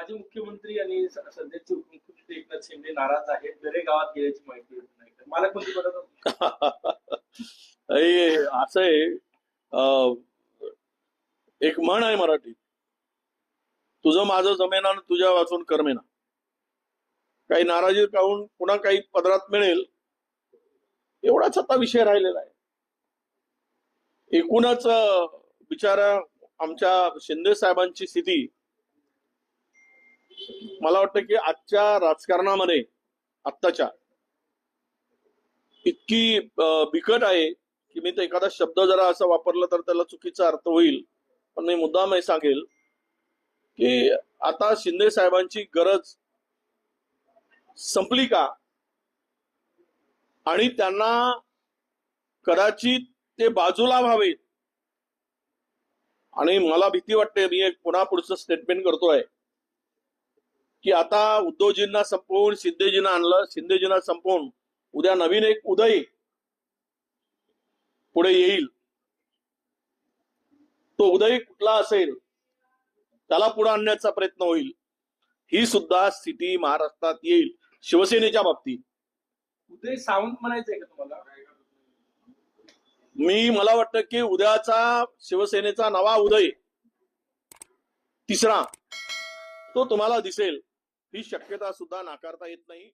माजी मुख्यमंत्री आणि सध्याचे उपमुख्यमंत्री एकनाथ शिंदे नाराज आहेत. दरे गावात गेल्याची माहिती नाही. मला कोणती हे असं आहे अं, एक म्हण आहे मराठीत. तुझं माझं जमेना आणि तुझ्या वाचून करमेना. काही नाराजी पाहून पुन्हा काही पदरात मिळेल एवढाच आता विषय राहिलेला आहे. एकूणच बिचारा आमच्या शिंदे साहेबांची स्थिती मला वाटतं की आजच्या राजकारणामध्ये आत्ताच्या इतकी बिकट आहे की मी तर एखादा शब्द जरा असा वापरला तर त्याला चुकीचा अर्थ होईल. पण मी मुद्दाम हे सांगेल की आता शिंदे साहेबांची गरज संपली का? आणि त्यांना कदाचित ते बाजूला व्हावेत. आणि मला भीती वाटते मी एक पुन्हा पुढचं स्टेटमेंट करतोय. की आता उद्धवजींना संपवून शिंदेजींना आणलं शिंदेजींना संपवून उद्या नवीन एक उदय पुढे येईल. तो उदय कुठला असेल? त्याला पुढे आणण्याचा प्रयत्न होईल. ही सुद्धा स्थिती महाराष्ट्रात येईल शिवसेनेच्या बाबतीत. उदय सावंत म्हणायचंय का तुम्हाला? मी मला वाटतं की उद्याचा शिवसेनेचा नवा उदय तिसरा तो तुम्हाला दिसेल. ही शक्यता सुद्धा नाकारता येत नाही.